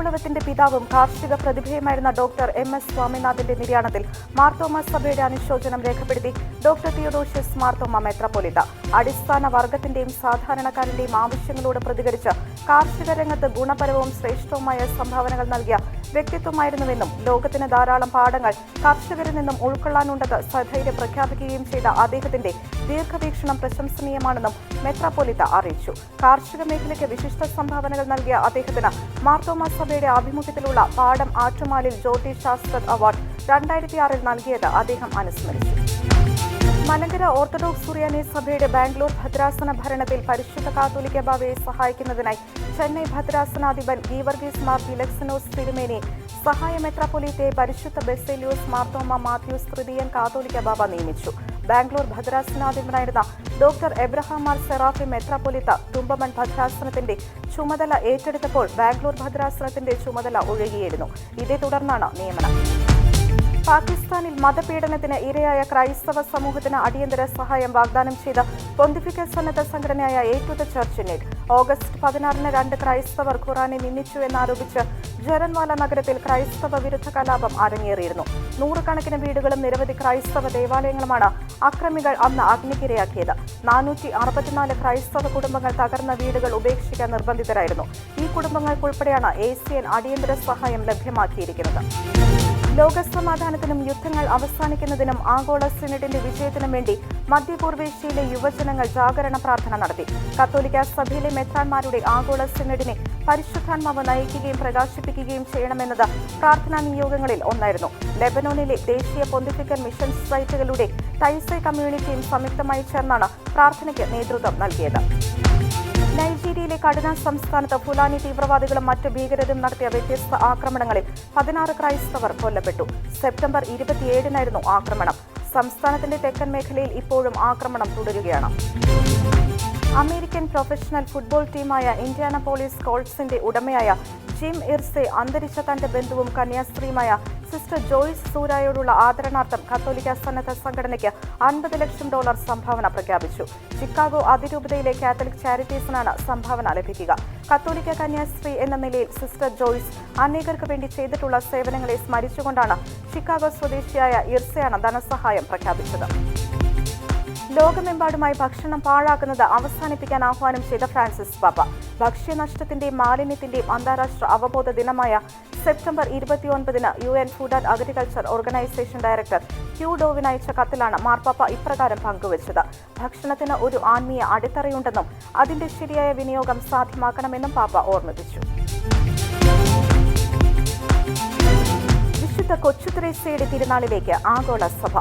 പിതാവും കാർഷിക പ്രതിഭയുമായിരുന്ന ഡോക്ടർ എം എസ് സ്വാമിനാഥന്റെ നിര്യാണത്തിൽ മാർത്തോമ സഭയുടെ അനുശോചനം രേഖപ്പെടുത്തി ഡോക്ടർ തിയോഡോഷ്യസ് മാർത്തോമ മെത്രാപ്പൊലിത്ത. അടിസ്ഥാന വർഗത്തിന്റെയും സാധാരണക്കാരന്റെയും ആവശ്യങ്ങളോട് പ്രതികരിച്ച് കാർഷിക രംഗത്ത് ഗുണപരവും ശ്രേഷ്ഠവുമായ സംഭാവനകൾ നൽകിയ വ്യക്തിത്വമായിരുന്നുവെന്നും ലോകത്തിന് ധാരാളം പാഠങ്ങൾ കർഷകരിൽ നിന്നും ഉൾക്കൊള്ളാനുണ്ടെന്ന് സധൈര്യം പ്രഖ്യാപിക്കുകയും ചെയ്ത അദ്ദേഹത്തിന്റെ ദീർഘവീക്ഷണം പ്രശംസനീയമാണെന്നും മെത്രാപോലിത്ത അറിയിച്ചു. കാർഷിക മേഖലയ്ക്ക് വിശിഷ്ട സംഭാവനകൾ നൽകിയ അദ്ദേഹത്തിന് മാർത്തോമ സഭയുടെ ആഭിമുഖ്യത്തിലുള്ള പാഠം ആറ്റുമാലിൽ ജ്യോതി ശാസ്ത്ര അവാർഡ് രണ്ടായിരത്തി ആറിൽ നൽകിയത് അദ്ദേഹം അനുസ്മരിച്ചു. മലങ്കര ഓർത്തഡോക്സ് സുറിയാനി സഭയുടെ ബാംഗ്ലൂർ ഭദ്രാസന ഭരണത്തിൽ പരിശുദ്ധ കാത്തോലിക്ക ബാവയെ സഹായിക്കുന്നതിനായി ചെന്നൈ ഭദ്രാസനാധിപൻ ഗീവർഗീസ് മാർ ഇലക്സനോസ് തിരുമേനി സഹായ മെത്രാപൊലീത്തെ പരിശുദ്ധ ബെസേലിയോസ് മാർത്തോമ മാത്യൂസ് തൃതീയൻ കാത്തോലിക്ക ബാബ നിയമിച്ചു. ബാംഗ്ലൂർ ഭദ്രാസനാധിപനായിരുന്ന ഡോക്ടർ എബ്രഹാം മാർ സെറാഫി മെത്രാപൊലിത്ത തുമ്പമൺ ഭദ്രാസനത്തിന്റെ ചുമതല ഏറ്റെടുത്തപ്പോൾ ബാംഗ്ലൂർ ഭദ്രാസനത്തിന്റെ ചുമതല ഒഴുകിയിരുന്നു. ഇതേ തുടർന്നാണ് നിയമനം. പാകിസ്ഥാനിൽ മതപീഡനത്തിന് ഇരയായ ക്രൈസ്തവ സമൂഹത്തിന് അടിയന്തര സഹായം വാഗ്ദാനം ചെയ്ത പൊന്തിഫിക്കൽ സന്നദ്ധ സംഘടനയായ aid to the church August പതിനാറിന് രണ്ട് ക്രൈസ്തവർ ഖുറാനെ നിന്ദിച്ചു എന്നാരോപിച്ച് ജരൻവാല നഗരത്തിൽ ക്രൈസ്തവ വിരുദ്ധ കലാപം അരങ്ങേറിയിരുന്നു. നൂറുകണക്കിന് വീടുകളും നിരവധി ക്രൈസ്തവ ദേവാലയങ്ങളുമാണ് അക്രമികൾ അന്ന് അഗ്നിക്കിരയാക്കിയത്. നാനൂറ്റി അറുപത്തിനാല് ക്രൈസ്തവ കുടുംബങ്ങൾ തകർന്ന വീടുകൾ ഉപേക്ഷിക്കാൻ നിർബന്ധിതരായിരുന്നു. ഈ കുടുംബങ്ങൾക്കുൾപ്പെടെയാണ് എ സി എൻ അടിയന്തര സഹായം ലഭ്യമാക്കിയിരിക്കുന്നത്. ലോകസമാധാനത്തിനും യുദ്ധങ്ങൾ അവസാനിക്കുന്നതിനും ആഗോള സിനഡിന്റെ വിജയത്തിനും വേണ്ടി മധ്യപൂർവേഷ്യയിലെ യുവജനങ്ങൾ ജാഗരണ പ്രാർത്ഥന നടത്തി. കത്തോലിക്ക സഭയിലെ മെത്രാന്മാരുടെ ആഗോള സിനഡിനെ പരിശുദ്ധാത്മാവ് നയിക്കുകയും പ്രകാശിപ്പിക്കുകയും ചെയ്യണമെന്നത് പ്രാർത്ഥനാ നിയോഗങ്ങളിൽ ഒന്നായിരുന്നു. ലെബനോണിലെ ദേശീയ പൊന്തിഫിക്കൽ മിഷൻ സൊസൈറ്റികളുടെ തൈസെ കമ്മ്യൂണിറ്റിയും സംയുക്തമായി ചേർന്നാണ് പ്രാർത്ഥനയ്ക്ക് നേതൃത്വം നൽകിയത്. നൈജീരിയയിലെ കടുന സംസ്ഥാനത്ത് ഫുലാനി തീവ്രവാദികളും മറ്റു ഭീകരരും നടത്തിയ വ്യത്യസ്ത ആക്രമണങ്ങളിൽ പതിനാറ് ക്രൈസ്തവർ കൊല്ലപ്പെട്ടു. സെപ്റ്റംബർ ഇരുപത്തിയേഴിനായിരുന്നു ആക്രമണം. സംസ്ഥാനത്തിന്റെ തെക്കൻ മേഖലയിൽ ഇപ്പോഴും ആക്രമണം തുടരുകയാണ്. അമേരിക്കൻ പ്രൊഫഷണൽ ഫുട്ബോൾ ടീമായ ഇന്ത്യാന പോലീസ് കോൾസിന്റെ ഉടമയായ ജിം ഇർസെ അന്തരിച്ച തന്റെ ബന്ധുവും കന്യാസ്ത്രീയുമായ സിസ്റ്റർ ജോയ്സ് സൂരായോടുള്ള ആദരണാർത്ഥം കത്തോലിക്ക സന്നദ്ധ സംഘടനയ്ക്ക് അൻപത് ലക്ഷം ഡോളർ സംഭാവന പ്രഖ്യാപിച്ചു. ചിക്കാഗോ അതിരൂപതയിലെ കാത്തലിക് ചാരിറ്റീസിനാണ് സംഭാവന ലഭിക്കുക. കത്തോലിക്ക കന്യാസ്ത്രീ എന്ന നിലയിൽ സിസ്റ്റർ ജോയ്സ് അനേകർക്ക് വേണ്ടി ചെയ്തിട്ടുള്ള സേവനങ്ങളെ സ്മരിച്ചുകൊണ്ടാണ് ചിക്കാഗോ സ്വദേശിയായ ഇർസയാണ് ധനസഹായം പ്രഖ്യാപിച്ചത്. ലോകമെമ്പാടുമായി ഭക്ഷണം പാഴാക്കുന്നത് അവസാനിപ്പിക്കാൻ ആഹ്വാനം ചെയ്ത ഫ്രാൻസിസ് പാപ്പ. ഭക്ഷ്യനഷ്ടത്തിന്റെയും മാലിന്യത്തിന്റെയും അന്താരാഷ്ട്ര അവബോധ ദിനമായ സെപ്റ്റംബർ ഇരുപത്തിയൊൻപതിന് U N food and agriculture organisation director Qu ഡോവിന് അയച്ച കത്തിലാണ് മാർപ്പാപ്പ ഇപ്രകാരം പങ്കുവച്ചത്. ഭക്ഷണത്തിന് ഒരു ആത്മീയ അടിത്തറയുണ്ടെന്നും അതിന്റെ ശരിയായ വിനിയോഗം സാധ്യമാക്കണമെന്നും പാപ്പ ഓർമ്മിപ്പിച്ചു. വിശുദ്ധ കൊച്ചുത്രേസ്യയുടെ തിരുനാളിലേക്ക് ആഗോള സഭ.